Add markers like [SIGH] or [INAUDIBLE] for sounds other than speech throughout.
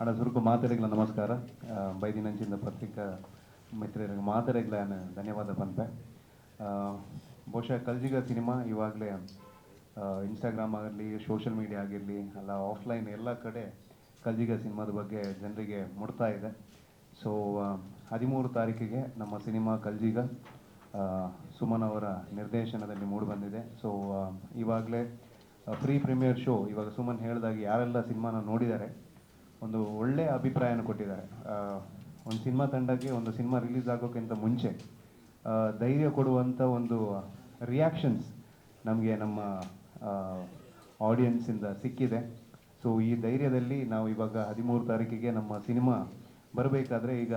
ಆಡ ಸುರುಕು ಮಾತೆರೆಗ್ಲ ನಮಸ್ಕಾರ. ಆ, ಬೈದಿನಂಚಿಂದ ಪತ್ರಿಕಾ ಮಿತ್ರರಿಗೆ ಮಾತೆರೆಗ್ಲ ಧನ್ಯವಾದ ಬಂದೆ ಬಹುಶಃ ಕಲ್ಜಿಗ ಸಿನಿಮಾ ಇವಾಗಲೇ ಇನ್ಸ್ಟಾಗ್ರಾಮ್ ಆಗಿರಲಿ ಸೋಷಿಯಲ್ ಮೀಡಿಯಾ ಆಗಿರಲಿ ಅಲ್ಲ ಆಫ್ಲೈನ್ ಎಲ್ಲ ಕಡೆ ಕಲ್ಜಿಗ ಸಿನಿಮಾದ ಬಗ್ಗೆ ಜನರಿಗೆ ಮುಡ್ತಾ ಇದೆ. ಸೊ ಹದಿಮೂರು ತಾರೀಕಿಗೆ ನಮ್ಮ ಸಿನಿಮಾ ಕಲ್ಜಿಗ ಸುಮನ್ ಅವರ ನಿರ್ದೇಶನದಲ್ಲಿ ಮೂಡಿಬಂದಿದೆ ಸೊ ಇವಾಗಲೇ ಪ್ರೀ ಪ್ರೀಮಿಯರ್ ಶೋ ಇವಾಗ ಸುಮನ್ ಹೇಳಿದಾಗ ಯಾರೆಲ್ಲ ಸಿನಿಮಾನ ನೋಡಿದ್ದಾರೆ ಒಂದು ಒಳ್ಳೆಯ ಅಭಿಪ್ರಾಯನ ಕೊಟ್ಟಿದ್ದಾರೆ. ಒಂದು ಸಿನಿಮಾ ತಂಡಕ್ಕೆ ಒಂದು ಸಿನಿಮಾ ರಿಲೀಸ್ ಆಗೋಕ್ಕಿಂತ ಮುಂಚೆ ಧೈರ್ಯ ಕೊಡುವಂಥ ಒಂದು ರಿಯಾಕ್ಷನ್ಸ್ ನಮಗೆ ನಮ್ಮ ಆಡಿಯನ್ಸಿಂದ ಸಿಕ್ಕಿದೆ. ಸೊ ಈ ಧೈರ್ಯದಲ್ಲಿ ನಾವು ಇವಾಗ ಹದಿಮೂರು ತಾರೀಕಿಗೆ ನಮ್ಮ ಸಿನಿಮಾ ಬರಬೇಕಾದ್ರೆ ಈಗ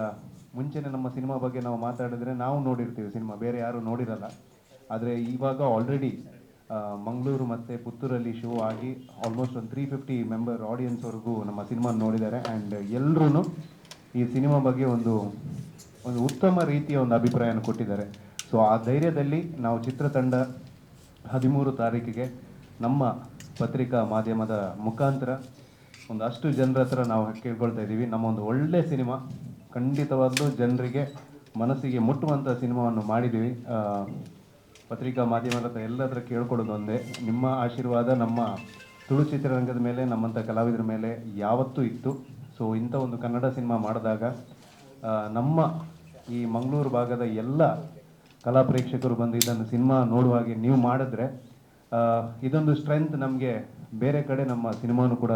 ಮುಂಚೆನೇ ನಮ್ಮ ಸಿನಿಮಾ ಬಗ್ಗೆ ನಾವು ಮಾತಾಡಿದ್ರೆ ನಾವು ನೋಡಿರ್ತೀವಿ ಸಿನಿಮಾ, ಬೇರೆ ಯಾರು ನೋಡಿರಲ್ಲ. ಆದರೆ ಇವಾಗ ಆಲ್ರೆಡಿ ಮಂಗಳೂರು ಮತ್ತು ಪುತ್ತೂರಲ್ಲಿ ಶೋ ಆಗಿ ಆಲ್ಮೋಸ್ಟ್ ಒಂದು ತ್ರೀ ಫಿಫ್ಟಿ ಮೆಂಬರ್ ಆಡಿಯನ್ಸ್ವರೆಗೂ ನಮ್ಮ ಸಿನಿಮಾ ನೋಡಿದ್ದಾರೆ. ಆ್ಯಂಡ್ ಎಲ್ಲರೂ ಈ ಸಿನಿಮಾ ಬಗ್ಗೆ ಒಂದು ಒಂದು ಉತ್ತಮ ರೀತಿಯ ಒಂದು ಅಭಿಪ್ರಾಯನ ಕೊಟ್ಟಿದ್ದಾರೆ. ಸೊ ಆ ಧೈರ್ಯದಲ್ಲಿ ನಾವು ಚಿತ್ರತಂಡ ಹದಿಮೂರು ತಾರೀಕಿಗೆ ನಮ್ಮ ಪತ್ರಿಕಾ ಮಾಧ್ಯಮದ ಮುಖಾಂತರ ಒಂದು ಅಷ್ಟು ಜನರ ಹತ್ರ ನಾವು ಕೇಳ್ಕೊಳ್ತಾ ಇದ್ದೀವಿ. ನಮ್ಮ ಒಂದು ಒಳ್ಳೆ ಸಿನಿಮಾ ಖಂಡಿತವಾಗ್ಲೂ ಜನರಿಗೆ ಮನಸ್ಸಿಗೆ ಮುಟ್ಟುವಂಥ ಸಿನಿಮಾವನ್ನು ಮಾಡಿದ್ದೀವಿ. ಪತ್ರಿಕಾ ಮಾಧ್ಯಮದ ಹತ್ರ ಎಲ್ಲರ ಕೇಳ್ಕೊಳ್ಳೋದು ಒಂದೇ. ನಿಮ್ಮ ಆಶೀರ್ವಾದ, ನಮ್ಮ ತುಳು ಚಿತ್ರರಂಗದ ಮೇಲೆ, ನಮ್ಮಂಥ ಕಲಾವಿದರ ಮೇಲೆ ಯಾವತ್ತೂ ಇತ್ತು. ಸೊ ಇಂಥ ಒಂದು ಕನ್ನಡ ಸಿನಿಮಾ ಮಾಡಿದಾಗ ನಮ್ಮ ಈ ಮಂಗಳೂರು ಭಾಗದ ಎಲ್ಲ ಕಲಾ ಪ್ರೇಕ್ಷಕರು ಬಂದು ಇದನ್ನು ಸಿನಿಮಾ ನೋಡುವ ಹಾಗೆ ನೀವು ಮಾಡಿದ್ರೆ ಇದೊಂದು ಸ್ಟ್ರೆಂತ್ ನಮಗೆ ಬೇರೆ ಕಡೆ ನಮ್ಮ ಸಿನಿಮಾನು ಕೂಡ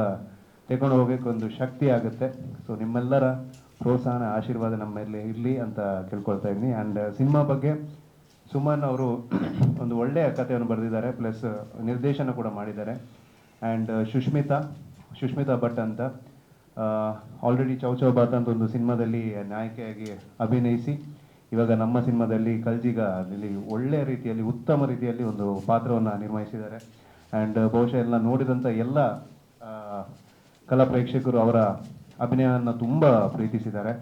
ತಗೊಂಡು ಹೋಗಬೇಕು ಒಂದು ಶಕ್ತಿ ಆಗುತ್ತೆ. ಸೊ ನಿಮ್ಮೆಲ್ಲರ ಪ್ರೋತ್ಸಾಹನ, ಆಶೀರ್ವಾದ ನಮ್ಮ ಮೇಲೆ ಇರಲಿ ಅಂತ ಕೇಳ್ಕೊಳ್ತಾ ಇದ್ದೀನಿ. ಆ್ಯಂಡ್ ಸಿನಿಮಾ ಬಗ್ಗೆ ಸುಮನ್ ಅವರು [CLEARS THROAT] ಒಂದು ಒಳ್ಳೆಯ ಕಥೆಯನ್ನು ಬರೆದಿದ್ದಾರೆ, ಪ್ಲಸ್ ನಿರ್ದೇಶನ ಕೂಡ ಮಾಡಿದ್ದಾರೆ. ಆ್ಯಂಡ್ ಸುಷ್ಮಿತಾ ಸುಷ್ಮಿತಾ ಭಟ್ ಅಂತ ಆಲ್ರೆಡಿ ಚೌ ಚೌ ಬಾತ್ ಅಂತ ಒಂದು ಸಿನಿಮಾದಲ್ಲಿ ನಾಯಕಿಯಾಗಿ ಅಭಿನಯಿಸಿ, ಇವಾಗ ನಮ್ಮ ಸಿನಿಮಾದಲ್ಲಿ ಕಲ್ಜಿಗ ಇಲ್ಲಿ ಒಳ್ಳೆಯ ರೀತಿಯಲ್ಲಿ, ಉತ್ತಮ ರೀತಿಯಲ್ಲಿ ಒಂದು ಪಾತ್ರವನ್ನು ನಿರ್ವಹಿಸಿದ್ದಾರೆ. ಆ್ಯಂಡ್ ಬಹುಶಃ ಎಲ್ಲ ನೋಡಿದಂಥ ಎಲ್ಲ ಕಲಾ ಪ್ರೇಕ್ಷಕರು ಅವರ ಅಭಿನಯವನ್ನು ತುಂಬ ಪ್ರೀತಿಸಿದ್ದಾರೆ.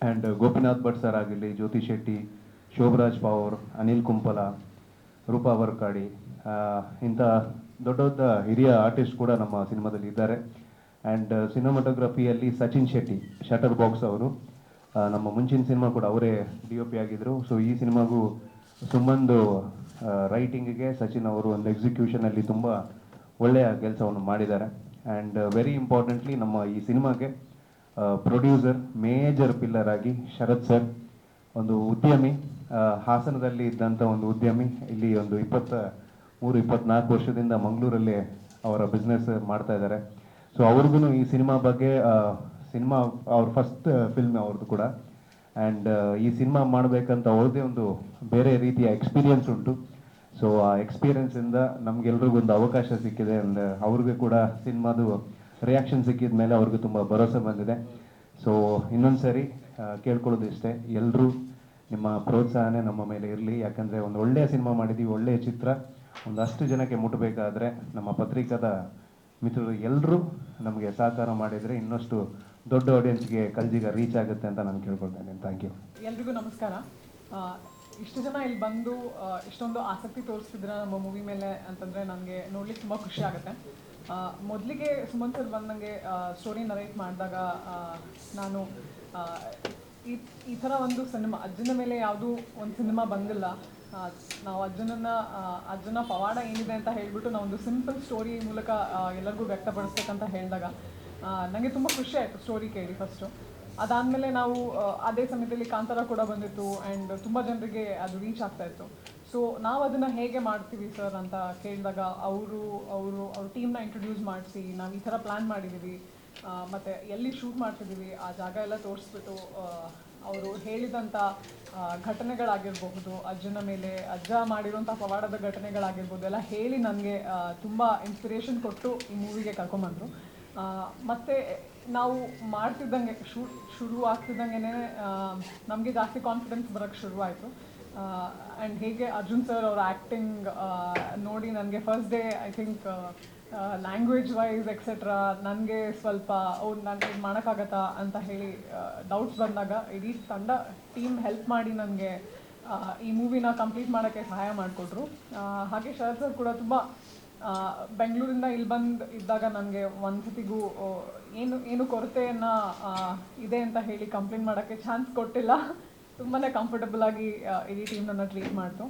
ಆ್ಯಂಡ್ ಗೋಪಿನಾಥ್ ಭಟ್ ಸರ್ ಆಗಿರಲಿ, ಜ್ಯೋತಿ ಶೆಟ್ಟಿ ಶೋಭರಾಜ್ ಪವರ್, ಅನಿಲ್ ಕುಂಪಲ, ರೂಪಾ ವರ್ಕಾಡಿ ಇಂಥ ದೊಡ್ಡ ದೊಡ್ಡ ಹಿರಿಯ ಆರ್ಟಿಸ್ಟ್ ಕೂಡ ನಮ್ಮ ಸಿನಿಮಾದಲ್ಲಿ ಇದ್ದಾರೆ. ಆ್ಯಂಡ್ ಸಿನಿಮಾಟೋಗ್ರಫಿಯಲ್ಲಿ ಸಚಿನ್ ಶೆಟ್ಟಿ ಶಟರ್ ಬಾಕ್ಸ್ ಅವರು ನಮ್ಮ ಮುಂಚಿನ ಸಿನಿಮಾ ಕೂಡ ಅವರೇ ಡಿ ಒ ಪಿ ಆಗಿದ್ದರು ಸೊ ಈ ಸಿನಿಮಾಗೂ ಸುಮ್ಮಂದು ರೈಟಿಂಗಿಗೆ ಸಚಿನ್ ಅವರು ಒಂದು ಎಕ್ಸಿಕ್ಯೂಷನಲ್ಲಿ ತುಂಬ ಒಳ್ಳೆಯ ಕೆಲಸವನ್ನು ಮಾಡಿದ್ದಾರೆ. ಆ್ಯಂಡ್ ವೆರಿ ಇಂಪಾರ್ಟೆಂಟ್ಲಿ ನಮ್ಮ ಈ ಸಿನಿಮಾಗೆ ಪ್ರೊಡ್ಯೂಸರ್ ಮೇಜರ್ ಪಿಲ್ಲರ್ ಆಗಿ ಶರತ್ ಸರ್ ಒಂದು ಉದ್ಯಮಿ. ಹಾಸನದಲ್ಲಿ ಇದ್ದಂಥ ಒಂದು ಉದ್ಯಮಿ ಇಲ್ಲಿ ಒಂದು ಇಪ್ಪತ್ತ ಮೂರು, ಇಪ್ಪತ್ನಾಲ್ಕು ವರ್ಷದಿಂದ ಮಂಗಳೂರಲ್ಲಿ ಅವರ ಬಿಸ್ನೆಸ್ ಮಾಡ್ತಾ ಇದ್ದಾರೆ. ಸೊ ಅವ್ರಿಗೂ ಈ ಸಿನಿಮಾ ಬಗ್ಗೆ ಸಿನಿಮಾ, ಅವ್ರ ಫಸ್ಟ್ ಫಿಲ್ಮ್ ಅವ್ರದ್ದು ಕೂಡ. ಆ್ಯಂಡ್ ಈ ಸಿನಿಮಾ ಮಾಡಬೇಕಂತ ಅವ್ರದ್ದೇ ಒಂದು ಬೇರೆ ರೀತಿಯ ಎಕ್ಸ್ಪೀರಿಯನ್ಸ್ ಉಂಟು. ಸೊ ಆ ಎಕ್ಸ್ಪೀರಿಯನ್ಸಿಂದ ನಮಗೆಲ್ರಿಗೂ ಒಂದು ಅವಕಾಶ ಸಿಕ್ಕಿದೆ. ಆ್ಯಂಡ್ ಅವ್ರಿಗೆ ಕೂಡ ಸಿನಿಮಾದು ರಿಯಾಕ್ಷನ್ ಸಿಕ್ಕಿದ ಮೇಲೆ ಅವ್ರಿಗೆ ತುಂಬ ಭರವಸೆ ಬಂದಿದೆ. ಸೊ ಇನ್ನೊಂದು ಸರಿ ಕೇಳ್ಕೊಳ್ಳೋದು ಇಷ್ಟೇ ಎಲ್ಲರೂ ನಿಮ್ಮ ಪ್ರೋತ್ಸಾಹನೇ ನಮ್ಮ ಮೇಲೆ ಇರಲಿ. ಯಾಕಂದರೆ ಒಂದು ಒಳ್ಳೆಯ ಸಿನಿಮಾ ಮಾಡಿದ್ದೀವಿ ಒಳ್ಳೆಯ ಚಿತ್ರ. ಒಂದಷ್ಟು ಜನಕ್ಕೆ ಮುಟ್ಟಬೇಕಾದ್ರೆ ನಮ್ಮ ಪತ್ರಿಕಾದ ಮಿತ್ರರು ಎಲ್ಲರೂ ನಮಗೆ ಸಹಕಾರ ಮಾಡಿದರೆ ಇನ್ನಷ್ಟು ದೊಡ್ಡ ಆಡಿಯನ್ಸ್ಗೆ ಕಲ್ಜಿಗ ರೀಚ್ ಆಗುತ್ತೆ ಅಂತ ನಾನು ಕೇಳ್ಕೊಳ್ತೇನೆ ಥ್ಯಾಂಕ್ ಯು ಎಲ್ರಿಗೂ ನಮಸ್ಕಾರ. ಇಷ್ಟು ಜನ ಇಲ್ಲಿ ಬಂದು ಇಷ್ಟೊಂದು ಆಸಕ್ತಿ ತೋರಿಸಿದ್ರೆ ನಮ್ಮ ಮೂವಿ ಮೇಲೆ ಅಂತಂದರೆ ನನಗೆ ನೋಡ್ಲಿಕ್ಕೆ ತುಂಬ ಖುಷಿ ಆಗುತ್ತೆ. ಮೊದಲಿಗೆ ಸುಮಂತ್ ಸರ್ ಬಂದಂಗೆ ಸ್ಟೋರಿ ನರೇಟ್ ಮಾಡಿದಾಗ ನಾನು ಈ ಈ ಥರ ಒಂದು ಸಿನಿಮಾ ಅಜ್ಜನ ಮೇಲೆ ಯಾವುದೂ ಒಂದು ಸಿನಿಮಾ ಬಂದಿಲ್ಲ. ನಾವು ಅಜ್ಜನನ್ನ ಅಜ್ಜನ ಪವಾಡ ಏನಿದೆ ಅಂತ ಹೇಳಿಬಿಟ್ಟು ಒಂದು ಸಿಂಪಲ್ ಸ್ಟೋರಿ ಮೂಲಕ ಎಲ್ಲರಿಗೂ ವ್ಯಕ್ತಪಡಿಸ್ಬೇಕಂತ ಹೇಳಿದಾಗ ನನಗೆ ತುಂಬ ಖುಷಿ ಆಯಿತು ಸ್ಟೋರಿ ಕೇಳಿ ಫಸ್ಟು ಅದಾದಮೇಲೆ ನಾವು ಅದೇ ಸಮಯದಲ್ಲಿ ಕಾಂತಾರ ಕೂಡ ಬಂದಿತ್ತು ಆ್ಯಂಡ್ ತುಂಬ ಜನರಿಗೆ ಅದು ರೀಚ್ ಆಗ್ತಾ ಇತ್ತು. ಸೊ ನಾವು ಅದನ್ನು ಹೇಗೆ ಮಾಡ್ತೀವಿ ಸರ್ ಅಂತ ಕೇಳಿದಾಗ, ಅವರು ಅವರು, ಅವ್ರ ಟೀಮ್ನ ಇಂಟ್ರೊಡ್ಯೂಸ್ ಮಾಡಿಸಿ, ನಾವು ಈ ಥರ ಪ್ಲ್ಯಾನ್ ಮಾಡಿದ್ದೀವಿ. ಮತ್ತೆ ಎಲ್ಲಿ ಶೂಟ್ ಮಾಡ್ತಿದ್ದೀವಿ, ಆ ಜಾಗ ಎಲ್ಲ ತೋರಿಸ್ಬಿಟ್ಟು ಅವರು ಹೇಳಿದಂಥ ಘಟನೆಗಳಾಗಿರಬಹುದು, ಅಜ್ಜನ ಮೇಲೆ, ಅಜ್ಜ ಮಾಡಿರುವಂಥ ಪವಾಡದ ಘಟನೆಗಳಾಗಿರ್ಬೋದು ಎಲ್ಲ ಹೇಳಿ ನನಗೆ ತುಂಬ ಇನ್ಸ್ಪಿರೇಷನ್ ಕೊಟ್ಟು ಈ ಮೂವಿಗೆ ಕರ್ಕೊಂಬಂದರು. ಮತ್ತೆ ನಾವು ಮಾಡ್ತಿದ್ದಂಗೆ, ಶೂಟ್, ಶುರು ಆಗ್ತಿದ್ದಂಗೆ ನಮಗೆ ಜಾಸ್ತಿ ಕಾನ್ಫಿಡೆನ್ಸ್ ಬರೋಕ್ಕೆ ಶುರುವಾಯಿತು. ಆ್ಯಂಡ್ ಹೇಗೆ ಅರ್ಜುನ್ ಸರ್ ಅವ್ರ ಆ್ಯಕ್ಟಿಂಗ್ ನೋಡಿ ನನಗೆ first day I think language wise etcetera ನನಗೆ ಸ್ವಲ್ಪ ಅವ್ರು ನನಗೆ ಇದು ಮಾಡೋಕ್ಕಾಗತ್ತಾ ಅಂತ ಹೇಳಿ ಡೌಟ್ಸ್ ಬಂದಾಗ ಇಡೀ ತಂಡ ಟೀಮ್ ಹೆಲ್ಪ್ ಮಾಡಿ ನನಗೆ ಈ ಮೂವಿನ ಕಂಪ್ಲೀಟ್ ಮಾಡೋಕ್ಕೆ ಸಹಾಯ ಮಾಡಿಕೊಟ್ರು. ಹಾಗೆ ಶರತ್ ಸರ್ ಕೂಡ ತುಂಬ ಬೆಂಗಳೂರಿಂದ ಇಲ್ಲಿ ಬಂದು ಇದ್ದಾಗ ನನಗೆ ಒಂದು ಸತಿಗೂ ಏನು ಏನು ಕೊರತೆಯನ್ನು ಇದೆ ಅಂತ ಹೇಳಿ ಕಂಪ್ಲೇಂಟ್ ಮಾಡೋಕ್ಕೆ ಚಾನ್ಸ್ ಕೊಟ್ಟಿಲ್ಲ. ತುಂಬಾ ಕಂಫರ್ಟಬಲ್ ಆಗಿ ಇಡೀ ಟೀಮ್ ನನ್ನ ಟ್ರೀಟ್ ಮಾಡ್ತು.